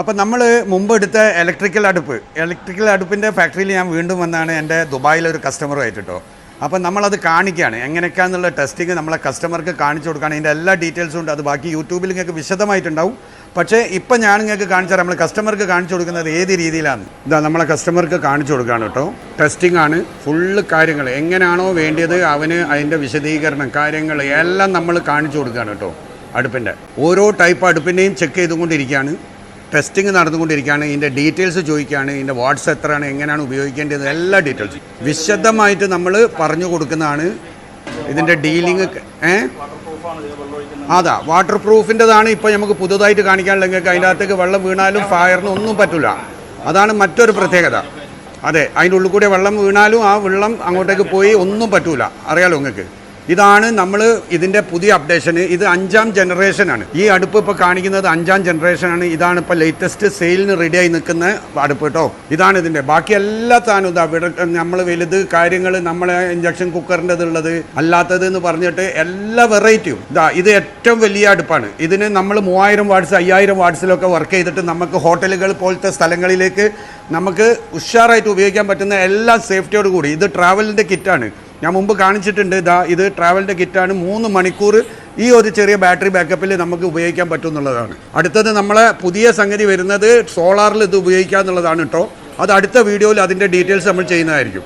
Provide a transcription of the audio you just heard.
അപ്പം നമ്മൾ മുമ്പ് എടുത്ത ഇലക്ട്രിക്കൽ അടുപ്പ്. ഇലക്ട്രിക്കൽ അടുപ്പിന്റെ ഫാക്ടറിയിൽ ഞാൻ വീണ്ടും വന്നാണ് എന്റെ ദുബായിലൊരു കസ്റ്റമറുമായിട്ട് കേട്ടോ അപ്പം നമ്മളത് കാണിക്കുകയാണ് എങ്ങനെയൊക്കെയാണെന്നുള്ള ടെസ്റ്റിംഗ് നമ്മളെ കസ്റ്റമർക്ക് കാണിച്ചു കൊടുക്കുകയാണ് ഇതിന്റെ എല്ലാ ഡീറ്റെയിൽസും ഉണ്ട്. അത് ബാക്കി യൂട്യൂബിൽ നിങ്ങൾക്ക് വിശദമായിട്ടുണ്ടാവും. പക്ഷേ ഇപ്പം ഞാൻ നിങ്ങൾക്ക് കാണിച്ചാൽ നമ്മൾ കസ്റ്റമർക്ക് കാണിച്ചു കൊടുക്കുന്നത് ഏത് രീതിയിലാണ്? ഇതാ നമ്മളെ കസ്റ്റമർക്ക് കാണിച്ചു കൊടുക്കുകയാണ് കേട്ടോ ടെസ്റ്റിംഗ് ആണ് ഫുള്ള് കാര്യങ്ങൾ എങ്ങനെയാണോ വേണ്ടിയത് അവന് അതിന്റെ വിശദീകരണം കാര്യങ്ങൾ എല്ലാം നമ്മൾ കാണിച്ചു കൊടുക്കുകയാണ് കേട്ടോ അടുപ്പിന്റെ ഓരോ ടൈപ്പ് അടുപ്പിന്റെയും ചെക്ക് ചെയ്തുകൊണ്ടിരിക്കുകയാണ്. ടെസ്റ്റിംഗ് നടന്നുകൊണ്ടിരിക്കുകയാണ്. ഇതിന്റെ ഡീറ്റെയിൽസ് ചോദിക്കുകയാണ്. ഇതിന്റെ വാട്സ് എത്രയാണ് എങ്ങനെയാണ് ഉപയോഗിക്കേണ്ടത് എല്ലാ ഡീറ്റെയിൽസും വിശദമായിട്ട് നമ്മൾ പറഞ്ഞു കൊടുക്കുന്നതാണ് ഇതിന്റെ ഡീലിംഗ് ഏ? അതാ വാട്ടർ പ്രൂഫിന്റെതാണ് ഇപ്പോൾ നമുക്ക് പുതുതായിട്ട് കാണിക്കാനുള്ള നിങ്ങൾക്ക് അതിന്റെ അകത്തേക്ക് വെള്ളം വീണാലും ഫയറിന് ഒന്നും പറ്റില്ല അതാണ് മറ്റൊരു പ്രത്യേകത. അതെ അതിന്റെ ഉള്ളിൽ കൂടെ വെള്ളം വീണാലും ആ വെള്ളം അങ്ങോട്ടേക്ക് പോയി ഒന്നും പറ്റൂല. അറിയാലോ നിങ്ങൾക്ക്? ഇതാണ് നമ്മൾ ഇതിന്റെ പുതിയ അപ്ഡേഷന് ഇത് അഞ്ചാം ജനറേഷനാണ് ഈ അടുപ്പ് ഇപ്പോൾ കാണിക്കുന്നത് അഞ്ചാം ജനറേഷനാണ് ഇതാണ് ഇപ്പോൾ ലേറ്റസ്റ്റ് സെയിലിന് റെഡിയായി നിൽക്കുന്ന അടുപ്പ് കേട്ടോ ഇതാണ് ഇതിന്റെ ബാക്കി എല്ലാ സാധനവും ഇതാ നമ്മൾ വലുത് കാര്യങ്ങൾ നമ്മളെ ഇഞ്ചക്ഷൻ കുക്കറിന്റെ ഉള്ളത് അല്ലാത്തത് എന്ന് പറഞ്ഞിട്ട് എല്ലാ വെറൈറ്റിയും ഇതാ ഇത് ഏറ്റവും വലിയ അടുപ്പാണ്. ഇതിന് നമ്മൾ മൂവായിരം വാട്ട്സ് അയ്യായിരം വാട്ട്സിലൊക്കെ വർക്ക് ചെയ്തിട്ട് നമുക്ക് ഹോട്ടലുകൾ പോലത്തെ സ്ഥലങ്ങളിലേക്ക് നമുക്ക് ഉഷാറായിട്ട് ഉപയോഗിക്കാൻ പറ്റുന്ന എല്ലാ സേഫ്റ്റിയോട് കൂടി. ഇത് ട്രാവലിന്റെ കിറ്റാണ് ഞാൻ മുമ്പ് കാണിച്ചിട്ടുണ്ട് ഇതാ ഇത് ട്രാവലിന്റെ കിറ്റാണ് മൂന്ന് മണിക്കൂർ ഈ ഒരു ചെറിയ ബാറ്ററി ബാക്കപ്പിൽ നമുക്ക് ഉപയോഗിക്കാൻ പറ്റും എന്നുള്ളതാണ് അടുത്തത് നമ്മളെ പുതിയ സംഗതി വരുന്നത് സോളാറിൽ ഇത് ഉപയോഗിക്കുക എന്നുള്ളതാണ് കേട്ടോ അത് അടുത്ത വീഡിയോയിൽ അതിന്റെ ഡീറ്റെയിൽസ് നമ്മൾ ചെയ്യുന്നതായിരിക്കും.